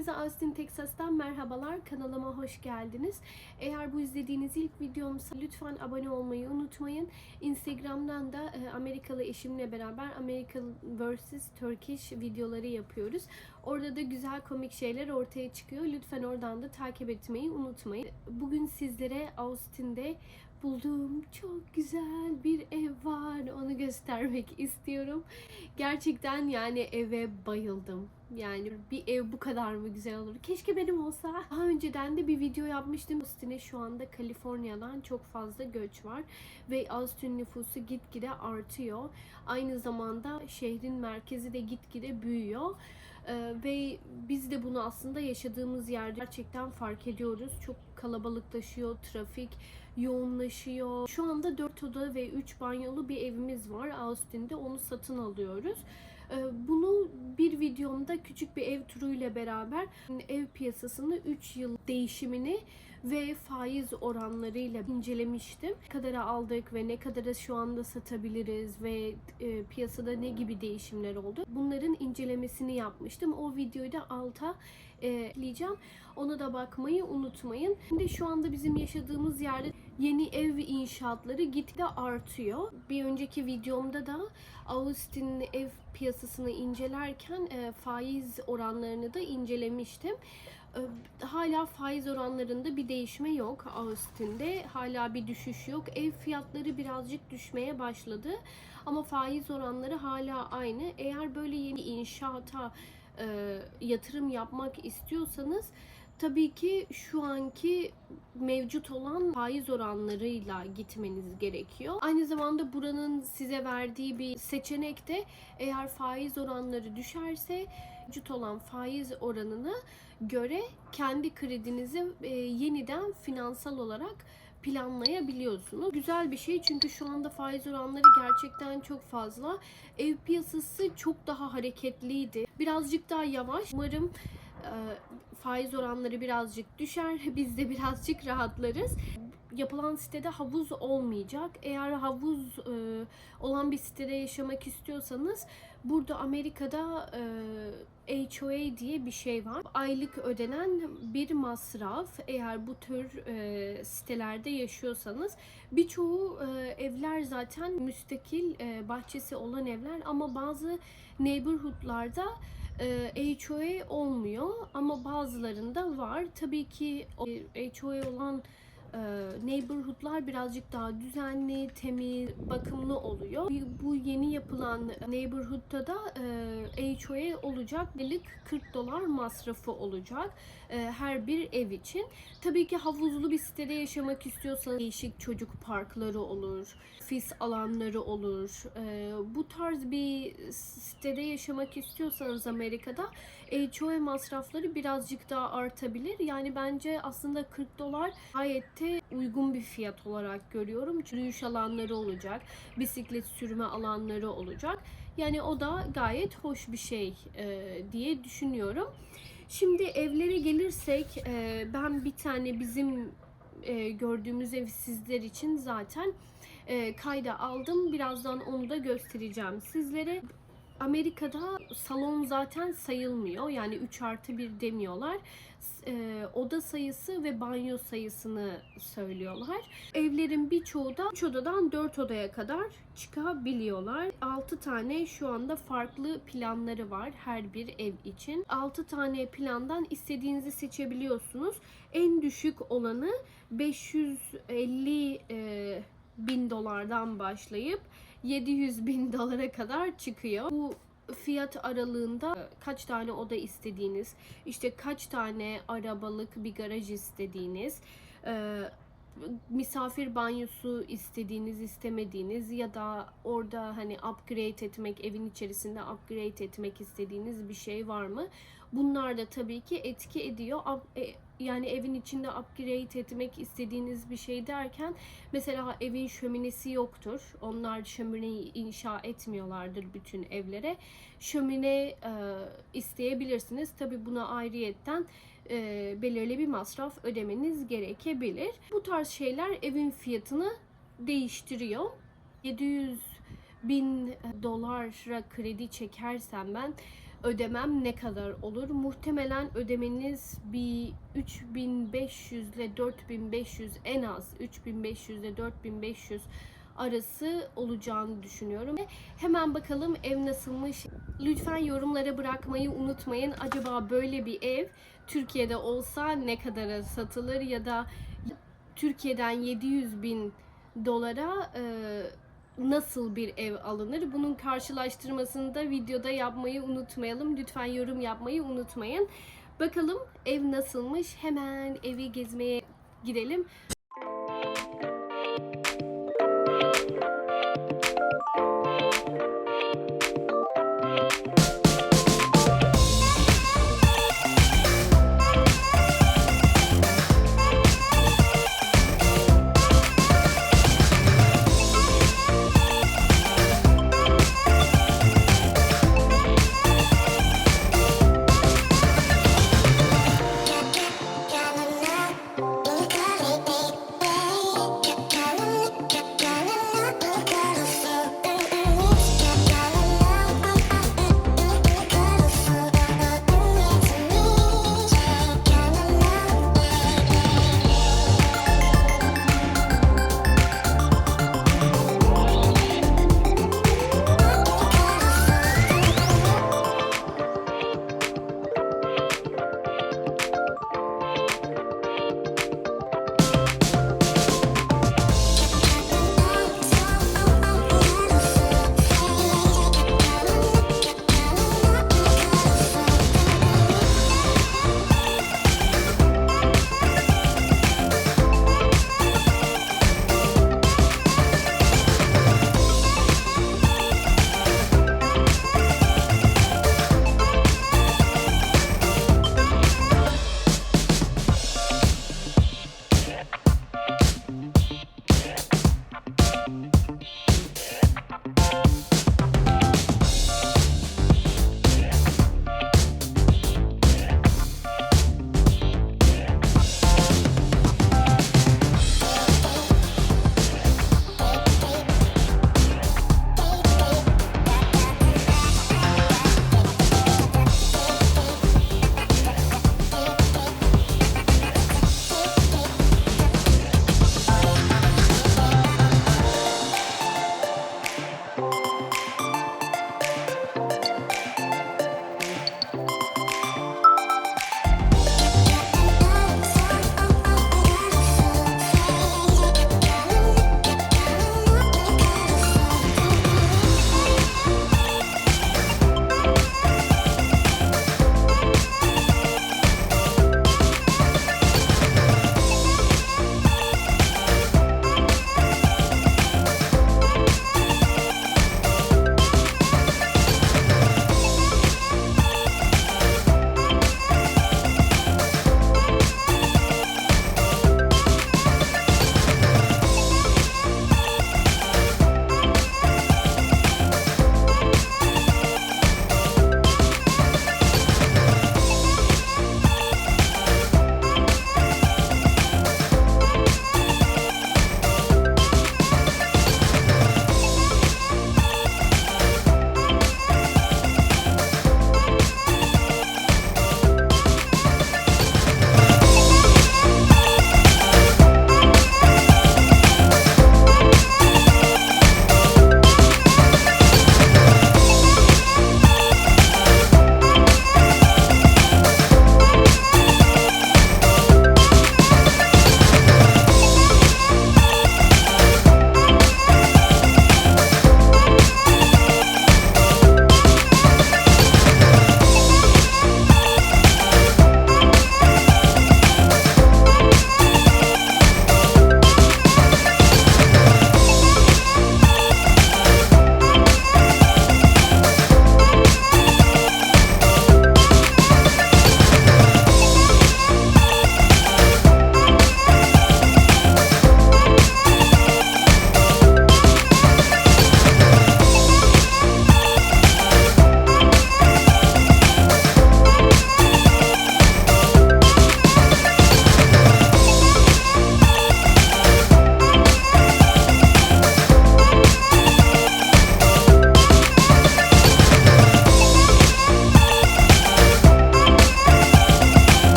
Austin, Texas'tan merhabalar. Kanalıma hoş geldiniz. Eğer bu izlediğiniz ilk videomsa lütfen abone olmayı unutmayın. Instagram'dan da e, Amerikalı eşimle beraber American vs. Turkish videoları yapıyoruz. Orada da güzel komik şeyler ortaya çıkıyor. Lütfen oradan da takip etmeyi unutmayın. Bugün sizlere Austin'de bulduğum çok güzel bir ev var. Onu göstermek istiyorum. Gerçekten yani eve bayıldım. Yani bir ev bu kadar mı güzel olur? Keşke benim olsa. Daha önceden de bir video yapmıştım. Austin'e şu anda Kaliforniya'dan çok fazla göç var. Ve Austin nüfusu gitgide artıyor. Aynı zamanda şehrin merkezi de gitgide büyüyor. Ee, ve biz de bunu aslında yaşadığımız yerde gerçekten fark ediyoruz. Çok kalabalıklaşıyor, trafik yoğunlaşıyor. Şu anda 4 oda ve 3 banyolu bir evimiz var Austin'de. Onu satın alıyoruz. Ee, Bunu bir videomda küçük bir ev turuyla beraber ev piyasasını 3 yıl değişimini ve faiz oranlarıyla incelemiştim. Ne kadara aldık ve ne kadara şu anda satabiliriz ve e, piyasada ne gibi değişimler oldu. Bunların incelemesini yapmıştım. O videoyu da alta e, ekleyeceğim. Ona da bakmayı unutmayın. Şimdi şu anda bizim yaşadığımız yerde yeni ev inşaatları gitgide artıyor. Bir önceki videomda da Austin ev piyasasını incelerken e, faiz oranlarını da incelemiştim. E, Hala faiz oranlarında bir değişme yok Austin'de. Hala bir düşüş yok. Ev fiyatları birazcık düşmeye başladı. Ama faiz oranları hala aynı. Eğer böyle yeni inşaata e, yatırım yapmak istiyorsanız tabii ki şu anki mevcut olan faiz oranlarıyla gitmeniz gerekiyor. Aynı zamanda buranın size verdiği bir seçenek de eğer faiz oranları düşerse mevcut olan faiz oranına göre kendi kredinizi e, yeniden finansal olarak planlayabiliyorsunuz. Güzel bir şey çünkü şu anda faiz oranları gerçekten çok fazla. Ev piyasası çok daha hareketliydi. Birazcık daha yavaş. Umarım faiz oranları birazcık düşer. Biz de birazcık rahatlarız. Yapılan sitede havuz olmayacak. Eğer havuz e, olan bir sitede yaşamak istiyorsanız burada Amerika'da e, HOA diye bir şey var. Aylık ödenen bir masraf. Eğer bu tür e, sitelerde yaşıyorsanız birçoğu evler zaten müstakil bahçesi olan evler ama bazı neighborhoodlarda e, HOA olmuyor ama bazılarında var. Tabii ki HOA olan e, neighborhoodlar birazcık daha düzenli, temiz, bakımlı oluyor. Bu yeni yapılan neighborhood'da da e, HOA olacak. Yıllık 40 dolar masrafı olacak her bir ev için. Tabii ki havuzlu bir sitede yaşamak istiyorsanız değişik çocuk parkları olur, fis alanları olur. E, bu tarz bir sitede yaşamak istiyorsanız Amerika'da HOA masrafları birazcık daha artabilir. Yani bence aslında 40 dolar gayet de uygun bir fiyat olarak görüyorum. Yürüyüş alanları olacak, bisiklet sürme alanları olacak. Yani o da gayet hoş bir şey e, diye düşünüyorum. Şimdi evlere gelirsek e, ben bir tane bizim e, gördüğümüz ev sizler için zaten e, kayda aldım. Birazdan onu da göstereceğim sizlere. Amerika'da salon zaten sayılmıyor. Yani 3 artı 1 demiyorlar. E, oda sayısı ve banyo sayısını söylüyorlar. Evlerin birçoğu da 3 odadan 4 odaya kadar çıkabiliyorlar. 6 tane şu anda farklı planları var her bir ev için. 6 tane plandan istediğinizi seçebiliyorsunuz. En düşük olanı 550 e, bin dolardan başlayıp 700 bin dolara kadar çıkıyor. Bu fiyat aralığında kaç tane oda istediğiniz, işte kaç tane arabalık bir garaj istediğiniz, e, misafir banyosu istediğiniz, istemediğiniz ya da orada hani upgrade etmek, evin içerisinde upgrade etmek istediğiniz bir şey var mı? Bunlar da tabii ki etki ediyor. Yani evin içinde upgrade etmek istediğiniz bir şey derken mesela evin şöminesi yoktur. Onlar şömineyi inşa etmiyorlardır bütün evlere. Şömine e, isteyebilirsiniz. Tabii buna ayrıyetten e, belirli bir masraf ödemeniz gerekebilir. Bu tarz şeyler evin fiyatını değiştiriyor. 700 bin dolara kredi çekersem ben ödemem ne kadar olur? Muhtemelen ödemeniz bir 3500 ile 4500 en az 3500 ile 4500 arası olacağını düşünüyorum. Hemen bakalım ev nasılmış. Lütfen yorumlara bırakmayı unutmayın. Acaba böyle bir ev Türkiye'de olsa ne kadara satılır ya da Türkiye'den 700 bin dolara e, nasıl bir ev alınır? Bunun karşılaştırmasını da videoda yapmayı unutmayalım. Lütfen yorum yapmayı unutmayın. Bakalım ev nasılmış? Hemen evi gezmeye gidelim.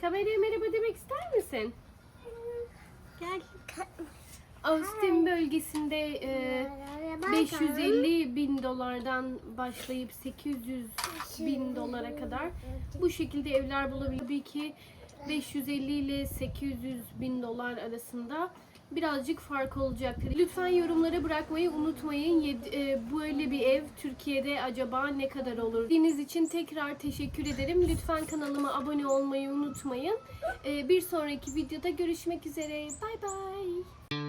Kameraya merhaba demek ister misin? Gel. Austin bölgesinde e, 550 bin dolardan başlayıp 800 bin dolara kadar bu şekilde evler bulabilir. Tabii ki 550 ile 800 bin dolar arasında birazcık fark olacaktır. Lütfen yorumlara bırakmayı unutmayın. E, Böyle bir ev Türkiye'de acaba ne kadar olur? Dininiz için tekrar teşekkür ederim. Lütfen kanalıma abone olmayı unutmayın. E, Bir sonraki videoda görüşmek üzere. Bay bay.